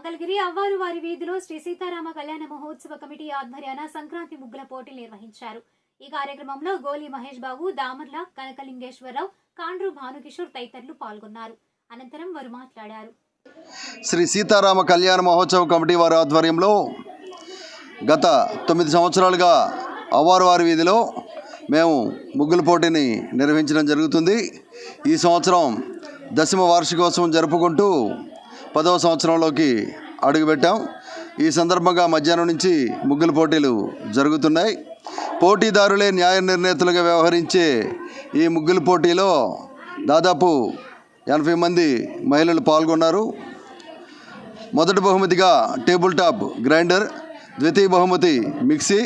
మంగళగిరి అవ్వారు వారి వీధిలో శ్రీ సీతారామ కళ్యాణ మహోత్సవ కమిటీ ఆధ్వర్యాన సంక్రాంతి ముగ్గుల పోటీలు నిర్వహించారు. ఈ కార్యక్రమంలో గోలి మహేష్ బాబు దామర్ల కనకలింగేశ్వరరావు కాండ్రు భానుకిషోర్ తదితరులు పాల్గొన్నారు. అనంతరం వారు మాట్లాడారు. శ్రీ సీతారామ కళ్యాణ మహోత్సవ కమిటీ వారి ఆధ్వర్యంలో గత తొమ్మిది సంవత్సరాలుగా అవ్వారు వారి వీధిలో మేము ముగ్గుల పోటీని నిర్వహించడం జరుగుతుంది. ఈ సంవత్సరం దశమ వార్షికోత్సవం జరుపుకుంటూ పదవ సంవత్సరంలోకి అడుగుపెట్టాం. ఈ సందర్భంగా మధ్యాహ్నం నుంచి ముగ్గుల పోటీలు జరుగుతున్నాయి. పోటీదారులే న్యాయ నిర్ణేతలుగా వ్యవహరించే ఈ ముగ్గుల పోటీలో దాదాపు ఎనభై మంది మహిళలు పాల్గొన్నారు. మొదటి బహుమతిగా టేబుల్ టాప్ గ్రైండర్ ద్వితీయ బహుమతి మిక్సీ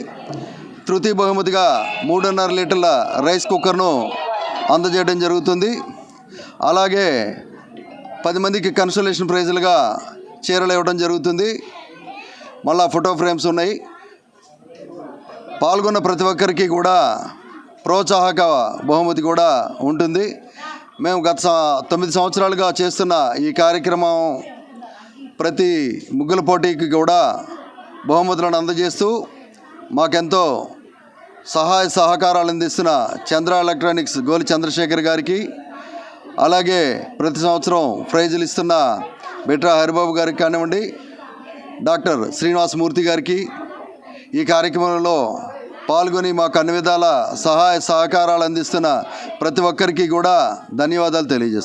తృతీయ బహుమతిగా మూడున్నర లీటర్ల రైస్ కుక్కర్ను అందజేయడం జరుగుతుంది. అలాగే పది మందికి కన్సోలేషన్ ప్రైజులుగా చీరలు ఇవ్వడం జరుగుతుంది. మళ్ళా ఫోటో ఫ్రేమ్స్ ఉన్నాయి. పాల్గొన్న ప్రతి ఒక్కరికి కూడా ప్రోత్సాహక బహుమతి కూడా ఉంటుంది. మేము గత తొమ్మిది సంవత్సరాలుగా చేస్తున్న ఈ కార్యక్రమం ప్రతి ముగ్గుల పోటీకి కూడా బహుమతులను అందజేస్తూ మాకెంతో సహాయ సహకారాలు అందిస్తున్న చంద్ర ఎలక్ట్రానిక్స్ గోలి చంద్రశేఖర్ గారికి అలాగే ప్రతి సంవత్సరం ప్రైజులు ఇస్తున్న బిట్రా హరిబాబు గారికి కానివ్వండి డాక్టర్ శ్రీనివాసమూర్తి గారికి ఈ కార్యక్రమంలో పాల్గొని మాకు అన్ని విధాల సహాయ సహకారాలు అందిస్తున్న ప్రతి ఒక్కరికి కూడా ధన్యవాదాలు తెలియజేస్తాను